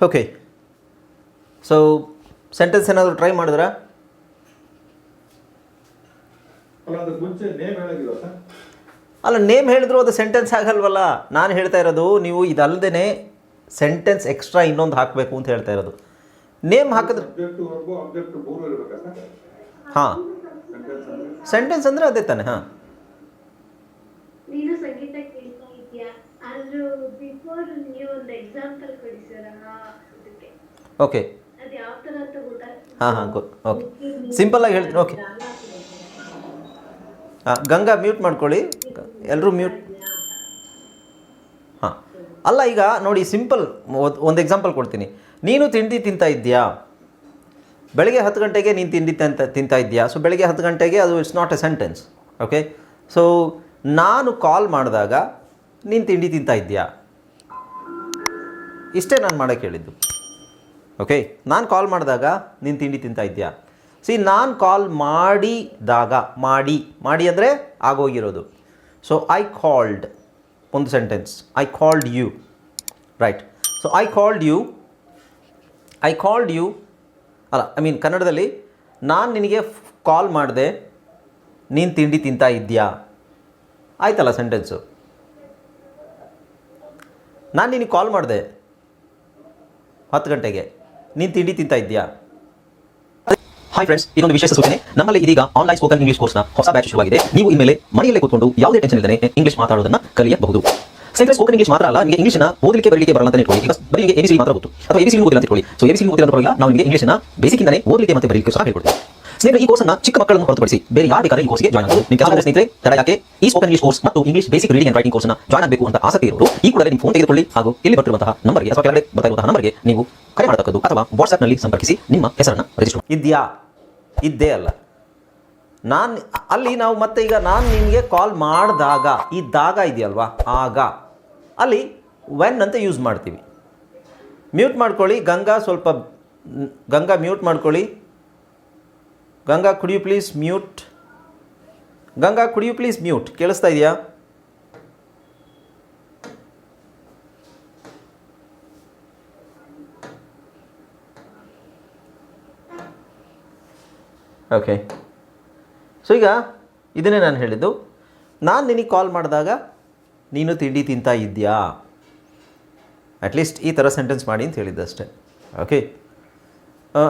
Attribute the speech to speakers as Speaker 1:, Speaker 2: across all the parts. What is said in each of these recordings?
Speaker 1: Okay so sentence ಏನಾದರೂ try ಮಾಡಿದ್ರಾ?
Speaker 2: ಅಲ್ಲ ನೇಮ್
Speaker 1: ಹೇಳಿದ್ರು ಅದು ಸೆಂಟೆನ್ಸ್ ಆಗಲ್ವಲ್ಲ. ನಾನು ಹೇಳ್ತಾ ಇರೋದು ನೀವು ಇದಲ್ಲದೆ ಸೆಂಟೆನ್ಸ್ ಎಕ್ಸ್ಟ್ರಾ ಇನ್ನೊಂದು ಹಾಕಬೇಕು ಅಂತ ಹೇಳ್ತಾ ಇರೋದು. ನೇಮ್ ಹಾಕಿದ್ರೆ ಹಾಂ.
Speaker 2: ಸೆಂಟೆನ್ಸ್ ಅಂದರೆ
Speaker 1: ಅದೇ ತಾನೆ ಹಾಂ
Speaker 3: ನೀನು ಸಂಗೀತ ಕೇಳ್ತಾ ಇದೆಯಾ ಆದ್ರೂ ಬಿಫೋರ್ ನೀವು ಒಂದು ಎಕ್ಸಾಂಪಲ್ ಕೊಡಿ ಸರ್ ಅದಕ್ಕೆ
Speaker 1: ಓಕೆ
Speaker 3: ಅದು ಯಾವ ತರ ಅಂತ ಗೊತ್ತಾಗ್ತದೆ
Speaker 1: ಹಾಂ ಹಾಂ ಗುಡ್ ಓಕೆ ಆಗಿ ಹೇಳ್ತೀನಿ ಓಕೆ ಹಾಂ ಗಂಗಾ ಮ್ಯೂಟ್ ಮಾಡ್ಕೊಳ್ಳಿ. ಎಲ್ಲರೂ ಮ್ಯೂಟ್ ಹಾಂ. ಅಲ್ಲ ಈಗ ನೋಡಿ ಸಿಂಪಲ್ ಒಂದು ಎಕ್ಸಾಂಪಲ್ ಕೊಡ್ತೀನಿ. ನೀನು ತಿಂಡಿ ತಿಂತಾ ಇದ್ದೀಯಾ? ಬೆಳಗ್ಗೆ ಹತ್ತು ಗಂಟೆಗೆ ನೀನು ತಿಂಡಿ ತಿಂತ ತಿಂತಾ ಇದ್ದೀಯಾ? ಸೊ ಬೆಳಗ್ಗೆ ಹತ್ತು ಗಂಟೆಗೆ ಅದು it's not a sentence okay so ನಾನು ಕಾಲ್ ಮಾಡಿದಾಗ ನೀನು ತಿಂಡಿ ತಿಂತಾ ಇದ್ದೀಯಾ? ಇಷ್ಟೇ ನಾನು ಮಾಡೋಕ್ಕೆ ಹೇಳಿದ್ದು. ಓಕೆ ನಾನು ಕಾಲ್ ಮಾಡಿದಾಗ ನೀನು ತಿಂಡಿ ತಿಂತಾ ಇದ್ದೀಯಾ? ಸಿ ನಾನು ಕಾಲ್ ಮಾಡಿದಾಗ, ಮಾಡಿ ಮಾಡಿ ಅಂದರೆ ಆಗೋಗಿರೋದು. ಸೊ ಐ ಕಾಲ್ಡ್ ಒಂದು sentence I called you right so I called you I called you ಅಲ್ಲ ಐ ಮೀನ್ ಕನ್ನಡದಲ್ಲಿ ನಾನು ನಿನಗೆ ಕಾಲ್ ಮಾಡಿದೆ, ನೀನು ತಿಂಡಿ ತಿಂತಾ ಇದ್ದೀಯಾ? ಆಯ್ತಲ್ಲ ಸೆಂಟೆನ್ಸು ನಾನು ನಿನಗೆ ಕಾಲ್ ಮಾಡಿದೆ. ಹತ್ತು ಗಂಟೆಗೆ. ನೀನು ತಿಂಡಿ ತಿಂತಾ ಇದ್ದೀಯಾ?
Speaker 4: ಹಾಯ್ ಫ್ರೆಂಡ್ಸ್ ಇದೊಂದು ವಿಶೇಷ ಸೂಚನೆ. ನಮ್ಮಲ್ಲಿ ಇದೀಗ ಆನ್ಲೈನ್ ಸ್ಪೋಕನ್ ಇಂಗ್ಲಿಷ್ ಕೋರ್ಸ್ನ ಹೊಸ ಬ್ಯಾಚ್ ಶುರುವಾಗಿದೆ. ನೀವು ಇನ್ಮೇಲೆ ಮನೆಯಲ್ಲೇ ಕೂತ್ಕೊಂಡು ಯಾವುದೇ ಟೆನ್ಷನ್ ಇಲ್ಲದೆ ಇಂಗ್ಲಿಷ್ ಮಾತಾಡೋದನ್ನ ಕಲಿಯಬಹುದು. ಸ್ನೇಹಿತರೆ ಸ್ಪೋಕನ್ ಇಂಗ್ಲಿಷ್ ಮಾತ್ರ ಅಲ್ಲ, ನಿಮಗೆ ಇಂಗ್ಲಿಷ್ನ ಓದಲಿಕ್ಕೆ, ಬರಲಿಕ್ಕೆ ಬರಲ್ಲ ಅಂತ ಇಟ್ಕೊಳ್ಳಿ. ಬರೀ ನಿಮಗೆ ಎಬಿಸಿ ಮಾತ್ರ ಗೊತ್ತು. ಅಥವಾ ಎಬಿಸಿ ಓದಿಲ್ಲ ಅಂತ ಇಟ್ಕೊಳ್ಳಿ. ಸೊ ಎಬಿಸಿ ಓದಿಲ್ಲ ಪರವಾಗಿಲ್ಲ ನಾವು ನಿಮಗೆ ಇಂಗ್ಲಿಷ್ನ ಬೇಸಿಕ್ ಇಂದಾನೆ ಓದಲಿಕ್ಕೆ ಮತ್ತೆ ಬರಲಿಕ್ಕೆ ಸಹ ಹೇಳ್ಕೊಡ್ತೀವಿ. ಸ್ನೇಹಿತರೆ, ಈ ಕೋರ್ಸ್ನ ಚಿಕ್ಕ ಮಕ್ಕಳನ್ನು ಹೊರತುಪಡಿಸಿ ಬೇರೆ ಯಾರು ಬೇಕಾದ್ರೆ ಈ ಕೋರ್ಸ್ಗೆ ಜಾಯ್ನ್ ಆಗಬಹುದು ನಿಮ್ಮ ಕೆಲಸ ಸ್ನೇಹಿತರೆ, ತಡ ಯಾಕೆ? ಈ ಸ್ಪೋಕನ್ ಇಂಗ್ಲಿಷ್ ಕೋರ್ಸ್ ಮತ್ತು English basic reading and writing ಕೋರ್ಸ್ನ ಜಾಯ್ನ್ ಆಗಬೇಕು ಅಂತ ಆಸಕ್ತಿ ಇರೋರು, ಈ ಕೂಡಲೇ ನಿಮ್ಮ ಫೋನ್ ತೆಗೆದುಕೊಳ್ಳಿ. ಹಾಗೂ ಇಲ್ಲಿ ಬರ್ತಿರುವಂತಹ ನಂಬರ್ಗೆ ಅಥವಾ ಕೆಳಗಡೆ ಬರ್ತಾ ಇರುವಂತಹ ನಂಬರ್ಗೆ ನೀವು ಕರೆ ಮಾಡತಕ್ಕದ್ದು ಅಥವಾ ವಾಟ್ಸ್ಆಪ್ನಲ್ಲಿ ಸಂಪರ್ಕಿಸಿ ನಿಮ್ಮ ಹೆಸರನ್ನು ರಿಜಿಸ್ಟರ್
Speaker 1: ಇದೆಯಾ? ಇದ್ದೇ ಅಲ್ಲ. ನಾನು, ಅಲ್ಲಿ ನಾವು ಮತ್ತೆ ಈಗ ನಾನು ನಿಮಗೆ ಕಾಲ್ ಮಾಡಿದಾಗ, ಈ ದಾಗ ಇದೆಯಲ್ವಾ? ಆಗ. ಅಲ್ಲಿ ವೆನ್ ಅಂತ ಯೂಸ್ ಮಾಡ್ತೀವಿ. ಮ್ಯೂಟ್ ಮಾಡ್ಕೊಳ್ಳಿ, ಗಂಗಾ ಸ್ವಲ್ಪ, ಗಂಗಾ ಮ್ಯೂಟ್ ಮಾಡ್ಕೊಳ್ಳಿ. ಗಂಗಾ ಕುಡಿಯು ಪ್ಲೀಸ್ ಮ್ಯೂಟ್ ಗಂಗಾ ಕುಡಿಯು ಪ್ಲೀಸ್ ಮ್ಯೂಟ್ ಕೇಳಿಸ್ತಾ ಇದೆಯಾ? ಓಕೆ ಸೊ ಈಗ ಇದನ್ನೇ ನಾನು ಹೇಳಿದ್ದು. ನಾನು ನಿನಗೆ ಕಾಲ್ ಮಾಡಿದಾಗ ನೀನು ತಿಂಡಿ ತಿಂತಾ ಇದೆಯಾ ಅಟ್ಲೀಸ್ಟ್ ಈ ಥರ ಸೆಂಟೆನ್ಸ್ ಮಾಡಿ ಅಂತ ಹೇಳಿದ್ದೆ ಅಷ್ಟೇ ಓಕೆ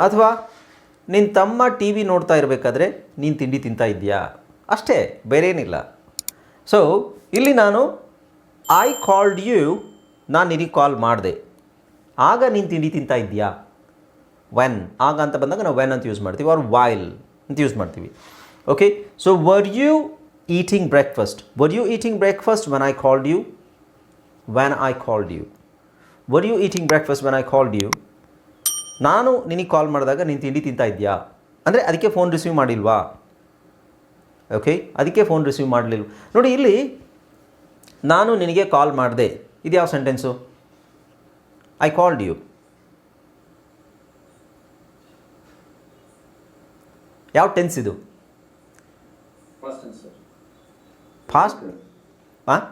Speaker 1: ಅಥವಾ ನಿನ್ನ ತಮ್ಮ ಟಿ ವಿ ನೋಡ್ತಾ ಇರಬೇಕಾದ್ರೆ ನೀನು ತಿಂಡಿ ತಿಂತಾ ಇದೆಯಾ ಅಷ್ಟೇ ಬೇರೆ ಏನಿಲ್ಲ ಸೊ ಇಲ್ಲಿ ನಾನು ಐ ಕಾಲ್ಡ್ ಯು ನಾನು ನಿನಗೆ ಕಾಲ್ ಮಾಡಿದೆ. ಆಗ ನೀನು ತಿಂಡಿ ತಿಂತಾ ಇದೆಯಾ ವೆನ್ ಆಗ ಅಂತ ಬಂದಾಗ ನಾವು ವೆನ್ ಅಂತ ಯೂಸ್ ಮಾಡ್ತೀವಿ ಆರ್ ವೈಲ್ ಅಂತ ಯೂಸ್ ಮಾಡ್ತೀವಿ. Okay so were you eating breakfast were you eating breakfast when I called you when I called you were you eating breakfast when I called you ನಾನು ನಿನಗೆ ಕಾಲ್ ಮಾಡಿದಾಗ ನೀನು ತಿಂಡಿ ತಿಂತಾ ಇದೆಯಾ ಅಂದರೆ ಅದಕ್ಕೆ ಫೋನ್ ರಿಸೀವ್ ಮಾಡಿಲ್ವಾ? ಓಕೆ ಅದಕ್ಕೆ ಫೋನ್ ರಿಸೀವ್ ಮಾಡಲಿಲ್ಲ ನೋಡಿ, ಇಲ್ಲಿ ನಾನು ನಿನಗೆ ಕಾಲ್ ಮಾಡಿದೆ. ಇದು ಯಾವ ಸೆಂಟೆನ್ಸು ಐ ಕಾಲ್ಡ್ ಯು ಯಾವ ಟೆನ್ಸ್ ಇದು?
Speaker 2: ಫಸ್ಟ್
Speaker 1: ಹಾಂ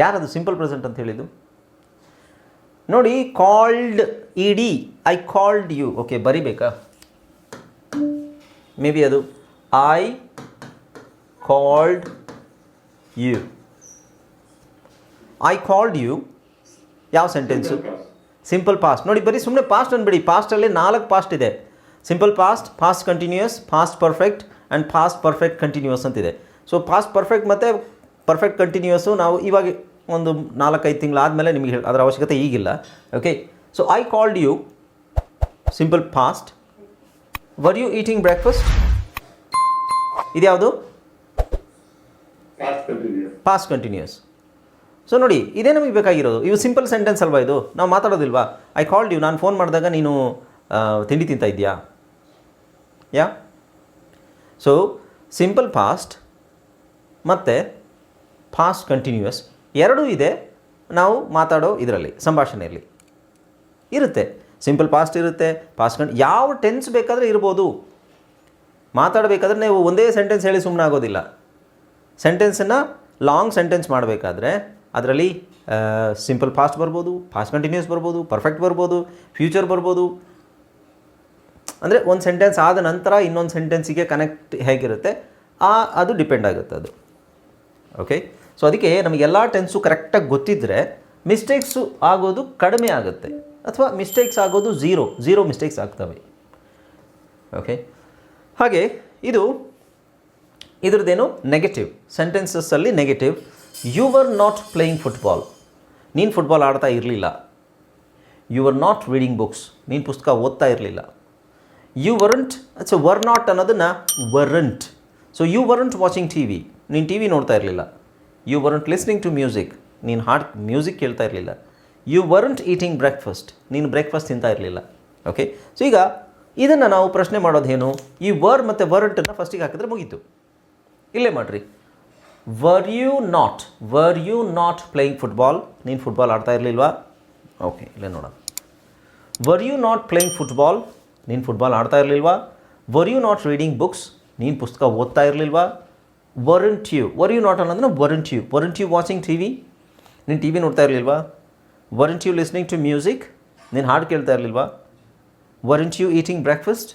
Speaker 1: ಯಾರದು ಸಿಂಪಲ್ ಪ್ರೆಸೆಂಟ್ ಅಂತ ಹೇಳಿದ್ದು? ನೋಡಿ called E D I called you okay ಬರಿಬೇಕಾ? May be ಅದು I called you I called you ಯಾವ ಸೆಂಟೆನ್ಸು ಸಿಂಪಲ್ ಪಾಸ್ಟ್ ನೋಡಿ, ಬರೀ ಸುಮ್ಮನೆ ಪಾಸ್ಟ್ ಅಂದ್ಬಿಡಿ ಪಾಸ್ಟಲ್ಲಿ ನಾಲ್ಕು ಪಾಸ್ಟ್ ಇದೆ. Simple past past continuous past perfect and fast perfect continuous ಅಂತಿದೆ. ಸೊ ಫಾಸ್ಟ್ ಪರ್ಫೆಕ್ಟ್ ಮತ್ತು ಪರ್ಫೆಕ್ಟ್ ಕಂಟಿನ್ಯೂಯಸ್ಸು ನಾವು ಇವಾಗ ಒಂದು ನಾಲ್ಕೈದು ತಿಂಗಳಾದಮೇಲೆ ನಿಮಗೆ ಹೇಳಿ ಅದರ ಅವಶ್ಯಕತೆ ಈಗಿಲ್ಲ. Okay so I called you simple past were you eating breakfast ಇದ್ಯಾವುದು?
Speaker 2: ಫಾಸ್ಟ್
Speaker 1: ಪಾಸ್ಟ್ ಕಂಟಿನ್ಯೂಸ್ ಸೊ ನೋಡಿ ಇದೇ ನಮಗೆ ಬೇಕಾಗಿರೋದು. ಇವು ಸಿಂಪಲ್ ಸೆಂಟೆನ್ಸ್ ಅಲ್ವಾ ಇದು? ನಾವು ಮಾತಾಡೋದಿಲ್ವಾ? ಐ ಕಾಲ್ಡ್ ಯು ನಾನು ಫೋನ್ ಮಾಡಿದಾಗ ನೀನು ತಿಂಡಿ ತಿಂತಾ ಇದೆಯಾ ಯಾ ಸೊ ಸಿಂಪಲ್ ಫಾಸ್ಟ್ ಮತ್ತು ಫಾಸ್ಟ್ ಕಂಟಿನ್ಯೂಯಸ್ ಎರಡೂ ಇದೆ. ನಾವು ಮಾತಾಡೋ ಇದರಲ್ಲಿ, ಸಂಭಾಷಣೆಯಲ್ಲಿ. ಇರುತ್ತೆ. ಸಿಂಪಲ್ ಪಾಸ್ಟ್ ಇರುತ್ತೆ ಪಾಸ್ಟ್ ಯಾವ ಟೆನ್ಸ್ ಬೇಕಾದರೆ ಇರ್ಬೋದು. ಮಾತಾಡಬೇಕಾದ್ರೆ ನೀವು ಒಂದೇ ಸೆಂಟೆನ್ಸ್ ಹೇಳಿ ಸುಮ್ಮನೆ ಆಗೋದಿಲ್ಲ ಸೆಂಟೆನ್ಸನ್ನು ಲಾಂಗ್ ಸೆಂಟೆನ್ಸ್ ಮಾಡಬೇಕಾದ್ರೆ, ಅದರಲ್ಲಿ ಸಿಂಪಲ್ ಫಾಸ್ಟ್ ಬರ್ಬೋದು ಫಾಸ್ಟ್ ಕಂಟಿನ್ಯೂಸ್ ಬರ್ಬೋದು ಪರ್ಫೆಕ್ಟ್ ಬರ್ಬೋದು ಫ್ಯೂಚರ್ ಬರ್ಬೋದು ಅಂದರೆ ಒಂದು ಸೆಂಟೆನ್ಸ್ ಆದ ನಂತರ ಇನ್ನೊಂದು ಸೆಂಟೆನ್ಸಿಗೆ ಕನೆಕ್ಟ್ ಹೇಗಿರುತ್ತೆ? ಆ, ಅದು ಡಿಪೆಂಡ್ ಆಗುತ್ತೆ ಅದು. ಓಕೆ ಸೊ ಅದಕ್ಕೆ ನಮಗೆಲ್ಲ ಟೆನ್ಸು ಕರೆಕ್ಟಾಗಿ ಗೊತ್ತಿದ್ದರೆ ಮಿಸ್ಟೇಕ್ಸು ಆಗೋದು ಕಡಿಮೆ ಆಗುತ್ತೆ. ಅಥವಾ ಮಿಸ್ಟೇಕ್ಸ್ ಆಗೋದು ಝೀರೋ ಝೀರೋ ಮಿಸ್ಟೇಕ್ಸ್ ಆಗ್ತವೆ. ಓಕೆ ಹಾಗೆ, ಇದು ಇದ್ರದ್ದೇನು? Negative ಸೆಂಟೆನ್ಸಸ್ಸಲ್ಲಿ negative you were not playing football ನೀನು ಫುಟ್ಬಾಲ್ ಆಡ್ತಾ ಇರಲಿಲ್ಲ. You are not reading books ನೀನು ಪುಸ್ತಕ ಓದ್ತಾ ಇರಲಿಲ್ಲ. You weren't so were not ಅನ್ನೋದನ್ನು weren't so you weren't watching T V ನೀನು ಟಿ ವಿ ನೋಡ್ತಾ ಇರಲಿಲ್ಲ. You weren't listening to music ನೀನು ಹಾಡ್ ಮ್ಯೂಸಿಕ್ ಕೇಳ್ತಾ ಇರಲಿಲ್ಲ. ಯು ವರಂಟ್ ಈಟಿಂಗ್ ಬ್ರೇಕ್ಫಾಸ್ಟ್ ನೀನು ಬ್ರೇಕ್ಫಾಸ್ಟ್ ತಿಂತಾ ಇರಲಿಲ್ಲ. ಓಕೆ ಸೊ ಈಗ ಇದನ್ನು ನಾವು ಪ್ರಶ್ನೆ ಮಾಡೋದೇನು? ಈ ವರ್ ಮತ್ತು ವರಂಟನ್ನು ಫಸ್ಟಿಗೆ ಹಾಕಿದ್ರೆ ಮುಗೀತು. ಇಲ್ಲೇ ಮಾಡಿರಿ. Were you not were you not playing football ನೀನು ಫುಟ್ಬಾಲ್ ಆಡ್ತಾ ಇರಲಿಲ್ವಾ? ಓಕೆ ಇಲ್ಲೇ ನೋಡೋಣ. Were you not playing football ನೀನು ಫುಟ್ಬಾಲ್ ಆಡ್ತಾ ಇರಲಿಲ್ವಾ? Were you not reading books ನೀನು ಪುಸ್ತಕ ಓದ್ತಾ ಇರಲಿಲ್ವಾ? Weren't you were you not ಅನ್ನೋದನ್ನ weren't you weren't you watching T V ನೀನು ಟಿ ವಿ ನೋಡ್ತಾ ಇರಲಿಲ್ವಾ? Weren't you listening to music ನೀನು ಹಾಡು ಕೇಳ್ತಾ ಇರಲಿಲ್ವಾ? Weren't you eating breakfast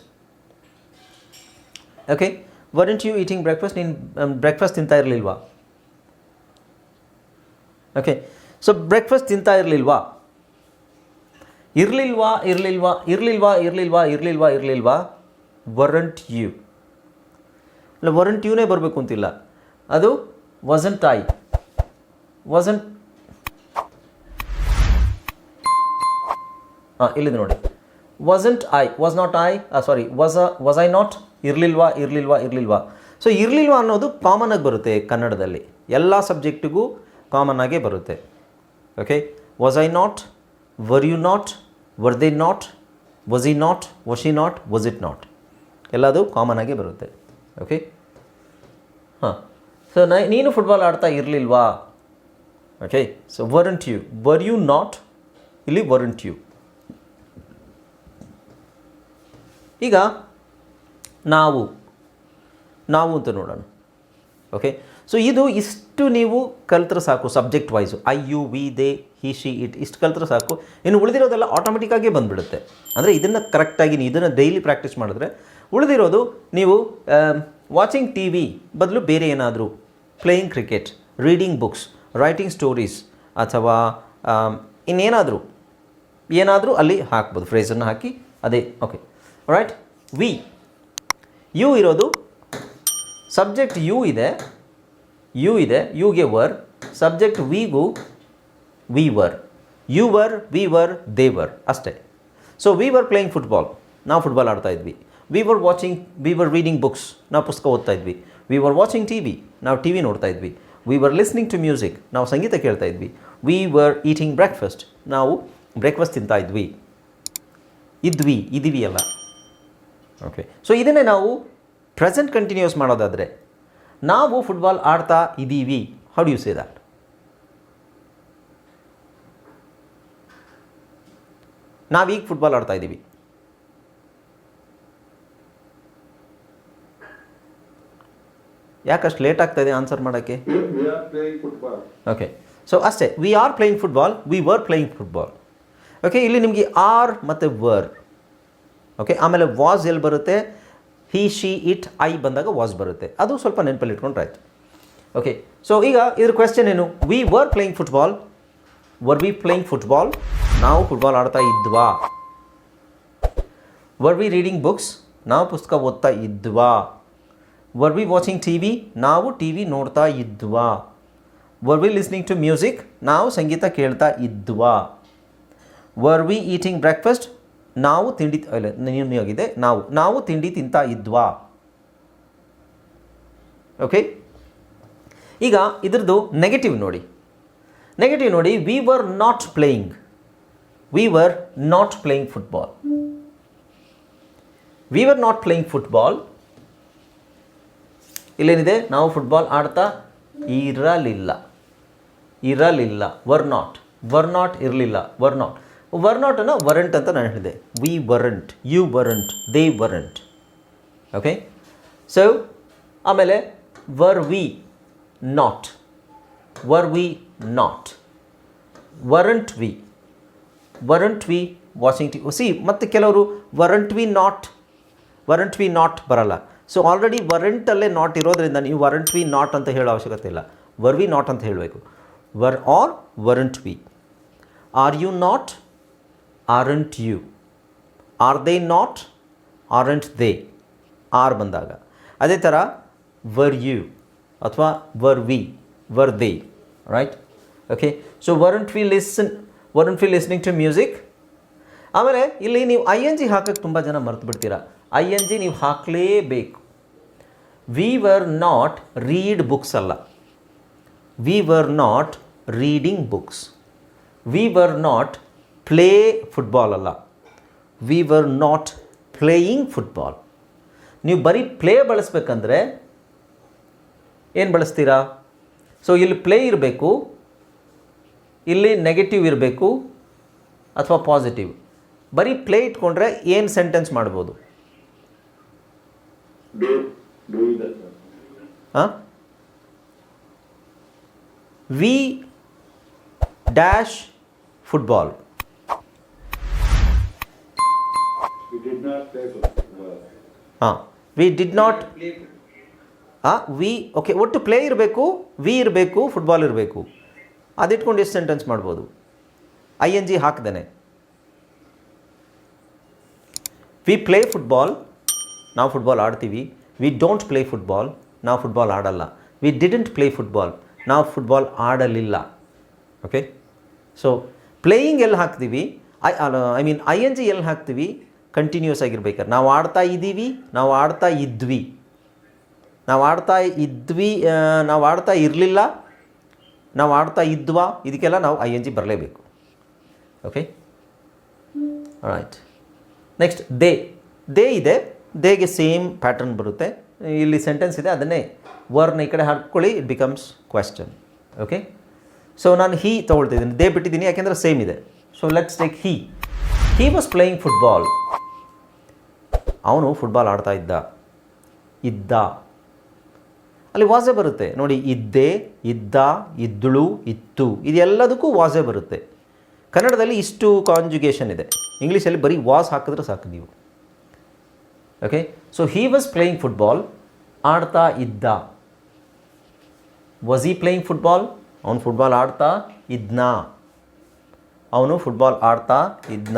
Speaker 1: okay weren't you eating breakfast ನೀನು ಬ್ರೇಕ್ಫಾಸ್ಟ್ ತಿಂತಾ ಇರಲಿಲ್ವಾ? ಓಕೆ ಸೊ ಬ್ರೇಕ್ಫಾಸ್ಟ್ ತಿಂತಾ ಇರಲಿಲ್ವಾ? ಇರಲಿಲ್ವಾ ಇರಲಿಲ್ವಾ ಇರಲಿಲ್ವಾ ಇರಲಿಲ್ವಾ ಇರಲಿಲ್ವಾ ಇರಲಿಲ್ವಾ? ವರಂಟ್ ಯು ಇಲ್ಲ ವರಂಟ್ ಯುನೇ ಬರಬೇಕು ಅಂತಿಲ್ಲ. ಅದು ವಸಂಟ್ ಐ ವಸಂಟ್ ಹಾಂ ಇಲ್ಲಿದೆ ನೋಡಿ. Wasn't I was not I sorry was was I not ಇರಲಿಲ್ವಾ ಇರಲಿಲ್ವಾ ಇರಲಿಲ್ವಾ? ಸೊ ಇರಲಿಲ್ವಾ ಅನ್ನೋದು ಕಾಮನ್ ಆಗಿ ಬರುತ್ತೆ ಕನ್ನಡದಲ್ಲಿ. ಎಲ್ಲ ಸಬ್ಜೆಕ್ಟಿಗೂ ಕಾಮನ್ ಆಗೇ ಬರುತ್ತೆ. Okay was I not were you not were they not was he not was he not was it not ಎಲ್ಲದೂ ಕಾಮನ್ ಆಗಿ ಬರುತ್ತೆ. ಓಕೆ ಹಾಂ ಸೊ ನೈ ನೀನು ಫುಟ್ಬಾಲ್ ಆಡ್ತಾ ಇರಲಿಲ್ವಾ? Okay so weren't you were you not ಇಲ್ಲಿ ವರಂಟ್ ಯು ಈಗ, ನಾವು. ನಾವು ಅಂತ ನೋಡೋಣ. ಓಕೆ ಸೊ ಇದು ಇಷ್ಟು ನೀವು ಕಲ್ತ್ರೆ ಸಾಕು subject wise I you we they he she it ಇಷ್ಟು ಕಲ್ತ್ರೆ ಸಾಕು. ಇನ್ನು ಉಳಿದಿರೋದೆಲ್ಲ ಆಟೋಮೆಟಿಕ್ಕಾಗೇ ಬಂದುಬಿಡುತ್ತೆ. ಅಂದರೆ ಇದನ್ನು ಕರೆಕ್ಟಾಗಿ ನೀವು ಇದನ್ನು ಡೈಲಿ ಪ್ರಾಕ್ಟೀಸ್ ಮಾಡಿದ್ರೆ ಉಳಿದಿರೋದು ನೀವು ವಾಚಿಂಗ್ ಟಿ ವಿ ಬದಲು ಬೇರೆ ಏನಾದರೂ playing cricket reading books writing stories ಅಥವಾ ಇನ್ನೇನಾದರೂ, ಏನಾದರೂ ಅಲ್ಲಿ ಹಾಕ್ಬೋದು. ಫ್ರೇಸನ್ನು ಹಾಕಿ, ಅದೇ ಓಕೆ ರೈಟ್ ವಿ ಯು ಇರೋದು ಸಬ್ಜೆಕ್ಟ್ ಯು ಇದೆ. ಯು ಇದೆ ಯುಗೆ were, subject ವಿಗೂ we were. You were, we were, they were, ಅಷ್ಟೇ. So we were playing football ನಾವು ಫುಟ್ಬಾಲ್ ಆಡ್ತಾ ಇದ್ವಿ. We were watching we were reading books ನಾವು ಪುಸ್ತಕ ಓದ್ತಾ ಇದ್ವಿ. We were watching T V ನಾವು ಟಿ ವಿ ನೋಡ್ತಾ ಇದ್ವಿ. We were listening to music ನಾವು ಸಂಗೀತ ಕೇಳ್ತಾ ಇದ್ವಿ. ವಿ ವರ್ ಈಟಿಂಗ್ ಬ್ರೇಕ್ಫಾಸ್ಟ್ ನಾವು ಬ್ರೇಕ್ಫಾಸ್ಟ್ ತಿಂತಾ ಇದ್ವಿ. ಇದ್ವಿ ಇದೀವಿ ಅಲ್ಲ ಓಕೆ ಸೊ ಇದನ್ನೇ ನಾವು ಪ್ರೆಸೆಂಟ್ ಕಂಟಿನ್ಯೂಸ್ ಮಾಡೋದಾದರೆ ನಾವು ಫುಟ್ಬಾಲ್ ಆಡ್ತಾ ಇದ್ದೀವಿ how do you say that ನಾವೀಗ ಫುಟ್ಬಾಲ್ ಆಡ್ತಾ ಇದ್ದೀವಿ ಯಾಕಷ್ಟು ಲೇಟ್ ಆಗ್ತಾ ಇದೆ ಆನ್ಸರ್ ಮಾಡೋಕ್ಕೆ. ಓಕೆ ಸೊ ಅಷ್ಟೇ we are playing football we were playing football okay ಇಲ್ಲಿ ನಿಮಗೆ ಆರ್ ಮತ್ತು ವರ್ ಓಕೆ ಆಮೇಲೆ ವಾಸ್ ಎಲ್ಲಿ ಬರುತ್ತೆ? ಹಿ ಶಿ ಇಟ್ ಐ ಬಂದಾಗ ವಾಸ್ ಬರುತ್ತೆ. ಅದು ಸ್ವಲ್ಪ ನೆನಪಲ್ಲಿ ಇಟ್ಕೊಂಡ್ರೆ ಆಯ್ತು ಓಕೆ ಸೊ ಈಗ ಇದ್ರ ಕ್ವೆಶ್ಚನ್ ಏನು? We were playing football were we playing football ನಾವು ಫುಟ್ಬಾಲ್ ಆಡ್ತಾ ಇದ್ವಾ? ವರ್ ವಿ ರೀಡಿಂಗ್ ಬುಕ್ಸ್ ನಾವು ಪುಸ್ತಕ ಓದ್ತಾ ಇದ್ವಾ? Were we watching T V ನಾವು ಟಿ ವಿ ನೋಡ್ತಾ ಇದ್ವಾ? Were we listening to music ನಾವು ಸಂಗೀತ ಕೇಳ್ತಾ ಇದ್ವಾ? ವರ್ ವಿ ಈಟಿಂಗ್ ಬ್ರೇಕ್ಫಾಸ್ಟ್ ನಾವು ತಿಂಡಿ ಆಗಿದೆ. ನಾವು ನಾವು ತಿಂಡಿ ತಿಂತಾ ಇದ್ವಾ? ಓಕೆ ಈಗ ಇದ್ರದ್ದು ನೆಗೆಟಿವ್ ನೋಡಿ. ನೆಗೆಟಿವ್ ನೋಡಿ we were not playing we were not playing football we were not playing football ಇಲ್ಲೇನಿದೆ? ನಾವು ಫುಟ್ಬಾಲ್ ಆಡ್ತಾ ಇರಲಿಲ್ಲ. ಇರಲಿಲ್ಲ. ವರ್ ನಾಟ್ ವರ್ ನಾಟ್ ಇರಲಿಲ್ಲ. ವರ್ ನಾಟ್ ವರ್ ನಾಟ್ ಅನ್ನೋ ವರಂಟ್ ಅಂತ ನಾನು ಹೇಳಿದೆ we weren't you weren't they weren't okay so ಆಮೇಲೆ were we not were we not weren't we weren't we watching T V ಮತ್ತು ಕೆಲವರು weren't we not weren't we not ಬರಲ್ಲ so already ವರಂಟಲ್ಲೇ not ಇರೋದರಿಂದ ನೀವು ವರಂಟ್ ವಿ ನಾಟ್ ಅಂತ ಹೇಳೋ ಅವಶ್ಯಕತೆ ಇಲ್ಲ ವರ್ ವಿ ನಾಟ್ ಅಂತ ಹೇಳಬೇಕು were are weren't we are you not aren't you are they not aren't they are ಬಂದಾಗ. ಅದೇ ಥರ ವರ್ ಯು ಅಥವಾ were we were they right okay so weren't we listen weren't we listening to music ಆಮೇಲೆ, ಇಲ್ಲಿ ನೀವು I N G ಹಾಕೋಕ್ಕೆ ತುಂಬ ಜನ ಮರ್ತು ಬಿಡ್ತೀರಾ ಐ ಎನ್ ಜಿ ನೀವು ಹಾಕಲೇಬೇಕು. We were not read books ಅಲ್ಲ. We were not reading books we were not play football ಅಲ್ಲ. We were not playing football ನೀವು ಬರೀ ಪ್ಲೇ ಬಳಸ್ಬೇಕಂದ್ರೆ ಏನು ಬಳಸ್ತೀರಾ? ಸೊ ಇಲ್ಲಿ ಪ್ಲೇ ಇರಬೇಕು ಇಲ್ಲಿ ನೆಗೆಟಿವ್ ಇರಬೇಕು ಅಥವಾ ಪಾಸಿಟಿವ್ ಬರೀ ಪ್ಲೇ ಇಟ್ಕೊಂಡ್ರೆ ಏನು ಸೆಂಟೆನ್ಸ್ ಮಾಡ್ಬೋದು? ವಿ ಡ್ಯಾಶ್ ಫುಟ್ಬಾಲ್ ಹಾಂ. ವಿ ಡಿಡ್ ನಾಟ್ ಹಾಂ? ವಿ ಓಕೆ ಒಟ್ಟು ಪ್ಲೇ ಇರಬೇಕು ವಿ ಇರಬೇಕು ಫುಟ್ಬಾಲ್ ಇರಬೇಕು. ಅದಿಟ್ಕೊಂಡು ಎಷ್ಟು ಸೆಂಟೆನ್ಸ್ ಮಾಡ್ಬೋದು? ಐ ಎನ್ ಜಿ ಹಾಕ್ದೇನೆ. ವಿ ಪ್ಲೇ ಫುಟ್ಬಾಲ್ ನಾವು ಫುಟ್ಬಾಲ್ ಆಡ್ತೀವಿ. ವಿ ಡೋಂಟ್ ಪ್ಲೇ ಫುಟ್ಬಾಲ್ ನಾವು ಫುಟ್ಬಾಲ್ ಆಡಲ್ಲ. ವಿ ಡಿಡೆಂಟ್ ಪ್ಲೇ ಫುಟ್ಬಾಲ್ ನಾವು ಫುಟ್ಬಾಲ್ ಆಡಲಿಲ್ಲ. ಓಕೆ ಸೊ ಪ್ಲೇಯಿಂಗ್ ಎಲ್ಲಿ ಹಾಕ್ತೀವಿ? I I mean I N G ಎಲ್ಲಿ ಹಾಕ್ತೀವಿ? ಕಂಟಿನ್ಯೂಸ್ ಆಗಿರ್ಬೇಕಾದ್ರೆ ನಾವು ಆಡ್ತಾ ಇದ್ದೀವಿ, ನಾವು ಆಡ್ತಾ ಇದ್ವಿ. ನಾವು ಆಡ್ತಾ ಇದ್ವಿ ನಾವು ಆಡ್ತಾ ಇರಲಿಲ್ಲ, ನಾವು ಆಡ್ತಾ ಇದ್ವಾ, ಇದಕ್ಕೆಲ್ಲ ನಾವು ಐ ಎನ್ ಜಿ ಬರಲೇಬೇಕು. Okay right next they they ಇದೆ ದೇಗೆ ಸೇಮ್ ಪ್ಯಾಟರ್ನ್ ಬರುತ್ತೆ. ಇಲ್ಲಿ ಸೆಂಟೆನ್ಸ್ ಇದೆ, ಅದನ್ನೇ ವರ್ನ ಈ ಕಡೆ ಹಾಕ್ಕೊಳ್ಳಿ it becomes question okay so ನಾನು ಹೀ ತೊಗೊಳ್ತಿದ್ದೀನಿ ದೇ ಬಿಟ್ಟಿದ್ದೀನಿ, ಯಾಕೆಂದರೆ ಸೇಮ್ ಇದೆ. So let's take he he was playing football ಅವನು ಫುಟ್ಬಾಲ್ ಆಡ್ತಾ ಇದ್ದ. ಇದ್ದ. ಅಲ್ಲಿ ವಾಸೆ ಬರುತ್ತೆ. ನೋಡಿ, ಇದ್ದೆ, ಇದ್ದ ಇದ್ದಳು ಇತ್ತು. ಇದೆಲ್ಲದಕ್ಕೂ ವಾಸೆ ಬರುತ್ತೆ. ಕನ್ನಡದಲ್ಲಿ ಇಷ್ಟು ಕಾಂಜುಗೇಷನ್ ಇದೆ. ಇಂಗ್ಲೀಷಲ್ಲಿ ಬರೀ ವಾಸ್ ಹಾಕಿದ್ರೆ ಸಾಕು ನೀವು. Okay so he was playing football ಆಡ್ತಾ ಇದ್ದ. ವಾಸ್ ಈ ಪ್ಲೇಯಿಂಗ್ ಫುಟ್ಬಾಲ್ ಅವನು ಫುಟ್ಬಾಲ್ ಆಡ್ತಾ ಇದ್ನ. ಅವನು ಫುಟ್ಬಾಲ್ ಆಡ್ತಾ ಇದ್ನ.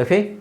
Speaker 1: ಓಕೆ